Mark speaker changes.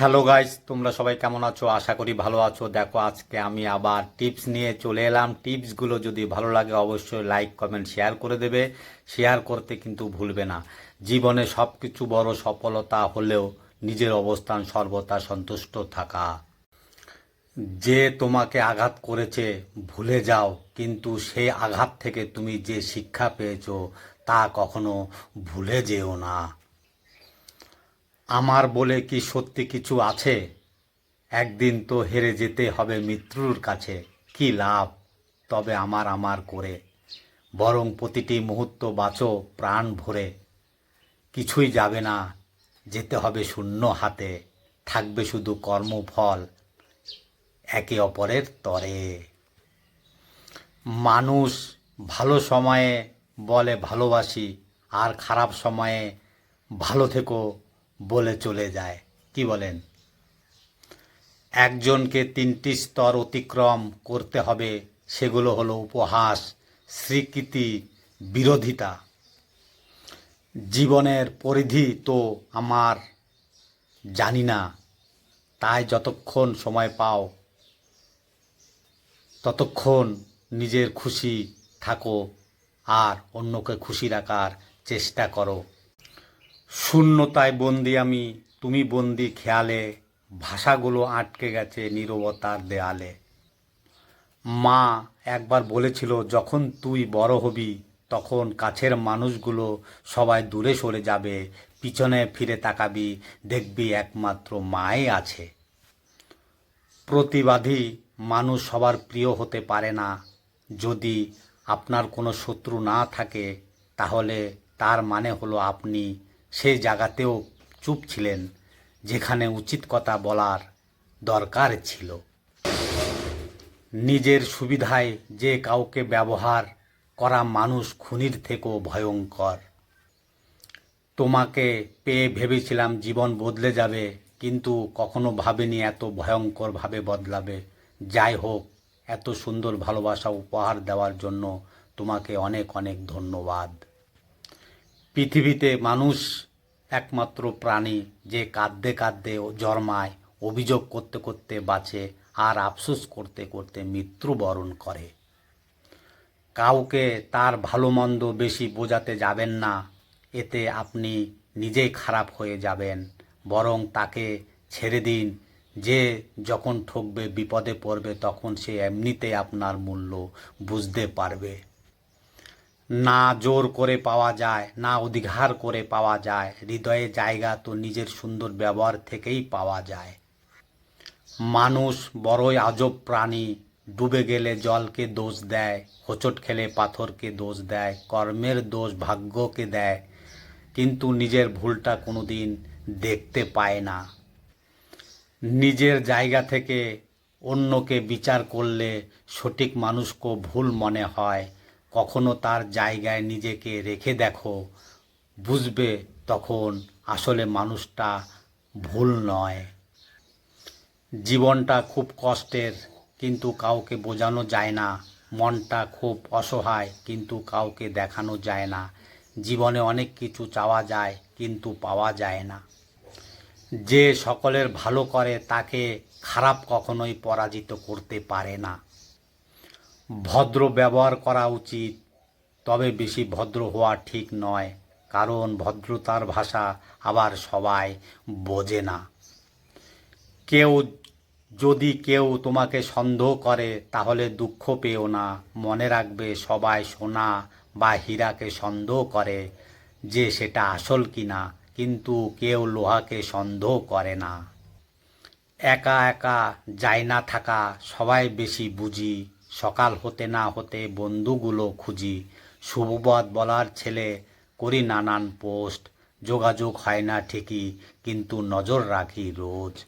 Speaker 1: Hello guys, তোমরা সবাই কেমন আছো? আশা করি ভালো আছো। দেখো, আজকে আমি আবার টিপস নিয়ে চলে এলাম। টিপসগুলো যদি ভালো লাগে, অবশ্যই লাইক, কমেন্ট, শেয়ার করে দেবে। শেয়ার করতে কিন্তু ভুলবে না। জীবনে সব কিছু বড় সফলতা হলেও নিজের অবস্থান সর্বদা সন্তুষ্ট থাকা। যে তোমাকে আঘাত করেছে, ভুলে যাও। কিন্তু সেই আঘাত থেকে তুমি যে শিক্ষা পেয়েছ, তা কখনো ভুলে যেও না। আমার বলে কি সত্যি কিছু আছে? একদিন তো হেরে যেতে হবে মৃত্যুর কাছে। কি লাভ? তবে আমার আমার করে। বরং প্রতিটি মুহূর্ত বাঁচো প্রাণ ভরে। কিছুই যাবে না। যেতে হবে শূন্য হাতে। থাকবে শুধু কর্মফল। একে অপরের তরে। মানুষ ভালো সময়ে বলে ভালোবাসি, আর খারাপ সময়ে ভালো থেকো। বলে চলে যায়। কি বলেন? একজনকে তিনটি স্তর অতিক্রম করতে হবে, সেগুলো হলো উপহাস, স্বীকৃতি, বিরোধিতা। জীবনের পরিধি তো আমার, জানি না। তাই যতক্ষণ সময় পাও, ততক্ষণ নিজের খুশি থাকো আর অন্যকে খুশি রাখার চেষ্টা করো। শূন্যতায় বন্দি আমি, তুমি বন্দি খেয়ালে, ভাষাগুলো আটকে গেছে নীরবতার দেয়ালে। মা একবার বলেছিল, যখন তুই বড় হবি, তখন কাছের মানুষগুলো সবাই দূরে সরে যাবে, পিছনে ফিরে তাকাবি, দেখবি একমাত্র মাই আছে। প্রতিবাদী মানুষ সবার প্রিয় হতে পারে না। যদি আপনার কোনো শত্রু না থাকে, তাহলে তার মানে হলো আপনি সেই জায়গাতেও চুপ ছিলেন, যেখানে উচিত কথা বলার দরকার ছিল। নিজের সুবিধায় যে কাউকে ব্যবহার করা মানুষ খুনির থেকেও ভয়ঙ্কর। তোমাকে পেয়ে ভেবেছিলাম জীবন বদলে যাবে, কিন্তু কখনো ভাবিনি এত ভয়ঙ্করভাবে বদলাবে। যাই হোক, এত সুন্দর ভালোবাসা উপহার দেওয়ার জন্য তোমাকে অনেক অনেক ধন্যবাদ। পৃথিবীতে মানুষ একমাত্র প্রাণী যে কাঁদতে কাঁদতে জন্মায়, অভিযোগ করতে করতে বাঁচে আর আফসোস করতে করতে মৃত্যুবরণ করে। কাউকে তার ভালো মন্দ বেশি বোঝাতে যাবেন না, এতে আপনি নিজেই খারাপ হয়ে যাবেন, বরং তাকে ছেড়ে দিন। যে যখন ঠকবে, বিপদে পড়বে, তখন সে এমনিতেই আপনার মূল্য বুঝতে পারবে। না জোর করে পাওয়া যায়, না অধিকার করে পাওয়া যায়। হৃদয়ে জায়গা তো নিজের সুন্দর ব্যবহার থেকেই পাওয়া যায়। মানুষ বড়ই আজব প্রাণী, ডুবে গেলে জলকে দোষ দেয়, হোঁচট খেলে পাথরকে দোষ দেয়, কর্মের দোষ ভাগ্যকে দেয়। কিন্তু নিজের ভুলটা কোনো দিন দেখতে পায় না। নিজের জায়গা থেকে অন্যকে বিচার করলে সঠিক মানুষকে ভুল মনে হয়। কখনো তার জায়গায় নিজেকে রেখে দেখো, বুঝবে তখন আসলে মানুষটা ভুল নয়। জীবনটা খুব কষ্টের, কিন্তু কাউকে বোঝানো যায় না। মনটা খুব অসহায়, কিন্তু কাউকে দেখানো যায় না। জীবনে অনেক কিছু চাওয়া যায়, কিন্তু পাওয়া যায় না। যে সকলের ভালো করে, তাকে খারাপ কখনোই পরাজিত করতে পারে না। ভদ্র ব্যবহার করা উচিত, তবে বেশি ভদ্র হওয়া ঠিক নয়, কারণ ভদ্রতার ভাষা আবার সবাই বোঝে না। কেউ যদি কেউ তোমাকে সন্দেহ করে, তাহলে দুঃখ পেও না। মনে রাখবে সবাই সোনা বা হীরাকে সন্দেহ করে যে সেটা আসল কিনা, কিন্তু কেউ লোহাকে সন্দেহ করে না। একা একা যায় না থাকা সবাই বেশি বুঝি। সকাল হতে না হতে বন্ধুগুলো খুঁজি। শুভবাদ বলার ছেলে করি নানান পোস্ট। যোগাযোগ হয় না ঠিকই, কিন্তু নজর রাখি রোজ।